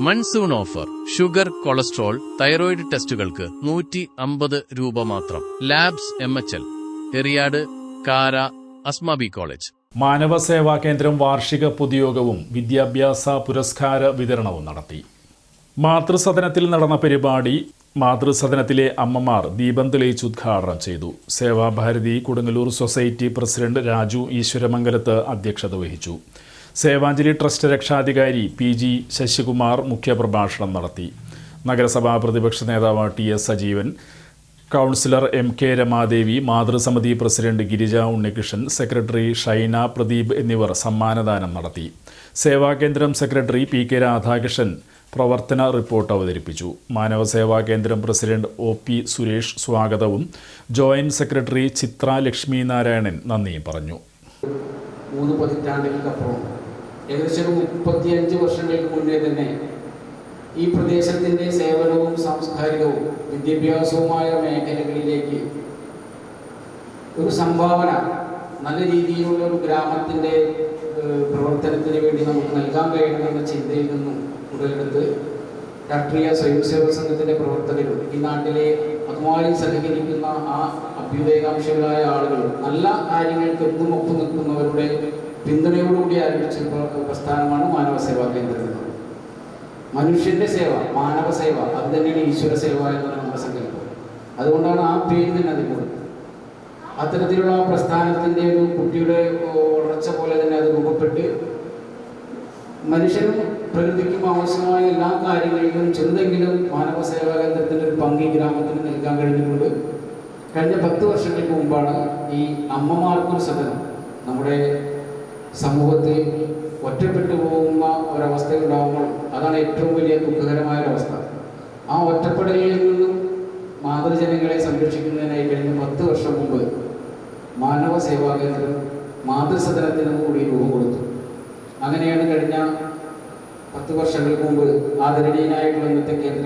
Monsoon offer. Sugar cholesterol thyroid ടെസ്റ്റുകൾക്ക് നൂറ്റി അമ്പത് രൂപ മാത്രം. Labs M H L. Eriyad Kara Asmabi college. മാനവ സേവാ കേന്ദ്രം വാർഷിക പൊതുയോഗവും വിദ്യാഭ്യാസ പുരസ്കാര വിതരണവും നടത്തി. മാതൃസദനത്തിൽ നടന്ന പരിപാടി മാതൃസദനത്തിലെ അമ്മമാർ ദീപം തെളിയിച്ച് ഉദ്ഘാടനം ചെയ്തു. സേവാഭാരതി കൊടുങ്ങല്ലൂർ സൊസൈറ്റി പ്രസിഡന്റ് രാജു ഈശ്വരമംഗലത്ത് അധ്യക്ഷത വഹിച്ചു. സേവാഞ്ജലി ട്രസ്റ്റ് രക്ഷാധികാരി പി ജി ശശികുമാർ മുഖ്യപ്രഭാഷണം നടത്തി. നഗരസഭാ പ്രതിപക്ഷ നേതാവ് T S Sajeevan councillor M K Ramadevi മാതൃസമിതി president Girija Unnikrishnan secretary Shaina Pradeep എന്നിവർ സമ്മാനദാനം നടത്തി. സേവാകേന്ദ്രം സെക്രട്ടറി പി കെ രാധാകൃഷ്ണൻ പ്രവർത്തന റിപ്പോർട്ട് അവതരിപ്പിച്ചു. മാനവ സേവാ കേന്ദ്രം പ്രസിഡന്റ് ഒ പി സുരേഷ് സ്വാഗതവും ജോയിന്റ് സെക്രട്ടറി ചിത്ര ലക്ഷ്മി നാരായണൻ നന്ദിയും പറഞ്ഞു. മൂന്ന് പതിറ്റാണ്ടുകൾക്കപ്പുറം ഏകദേശം മുപ്പത്തിയഞ്ച് വർഷങ്ങൾക്ക് മുന്നേ തന്നെ ഈ പ്രദേശത്തിന്റെ സേവനവും സാംസ്കാരികവും വിദ്യാഭ്യാസവുമായ മേഖലകളിലേക്ക് ഒരു സംഭാവന നല്ല രീതിയിലുള്ള ഒരു ഗ്രാമത്തിന്റെ പ്രവർത്തനത്തിന് വേണ്ടി നമുക്ക് നൽകാൻ കഴിയണമെന്ന ചിന്തയിൽ നിന്നും ഉടലെടുത്ത് രാഷ്ട്രീയ സ്വയംസേവക സംഘത്തിന്റെ പ്രവർത്തകരും ഈ നാട്ടിലെ അതുമായി സഹകരിക്കുന്ന ആ അഭ്യുദയകാംക്ഷികളായ ആളുകൾ നല്ല കാര്യങ്ങൾക്ക് എന്നും ഒപ്പു നിൽക്കുന്നവരുടെ പിന്തുണയോടുകൂടി ആരംഭിച്ച പ്രസ്ഥാനമാണ് മാനവ സേവാ കേന്ദ്രം മനുഷ്യന്റെ സേവ മാനവ സേവ അത് തന്നെയാണ് ഈശ്വര സേവ എന്നാണ് നമ്മുടെ സങ്കല്പം. അതുകൊണ്ടാണ് ആ പേര് തന്നെ അതിന് കൊടുത്തത് അത്തരത്തിലുള്ള പ്രസ്ഥാനത്തിന്റെ ഒരു കുട്ടിയുടെ വളർച്ച പോലെ തന്നെ അത് രൂപപ്പെട്ട് മനുഷ്യനും പ്രകൃതിക്കും ആവശ്യമായ എല്ലാ കാര്യങ്ങളിലും ചെറുതെങ്കിലും മാനവ സേവാ കേന്ദ്രത്തിന്റെ ഒരു പങ്ക് ഈ ഗ്രാമത്തിന് നൽകാൻ കഴിഞ്ഞിട്ടുണ്ട്. കഴിഞ്ഞ പത്ത് വർഷങ്ങൾക്ക് മുമ്പാണ് ഈ അമ്മമാർക്കൊരു സദനം നമ്മുടെ സമൂഹത്തിൽ ഒറ്റപ്പെട്ടു പോകുന്ന ഒരവസ്ഥ ഉണ്ടാകുമ്പോൾ അതാണ് ഏറ്റവും വലിയ ദുഃഖകരമായ ഒരവസ്ഥ ആ ഒറ്റപ്പെടലിൽ നിന്നും മാതൃജനങ്ങളെ സംരക്ഷിക്കുന്നതിനായി കഴിഞ്ഞ പത്ത് വർഷം മുമ്പ് മാനവ സേവാ കേന്ദ്രം മാതൃസദനത്തിന് കൂടി രൂപം കൊടുത്തു. അങ്ങനെയാണ് കഴിഞ്ഞ പത്ത് വർഷങ്ങൾക്ക് മുമ്പ് ആദരണീയനായിട്ടുള്ള ഇന്നത്തെ കേന്ദ്രമന്ത്രി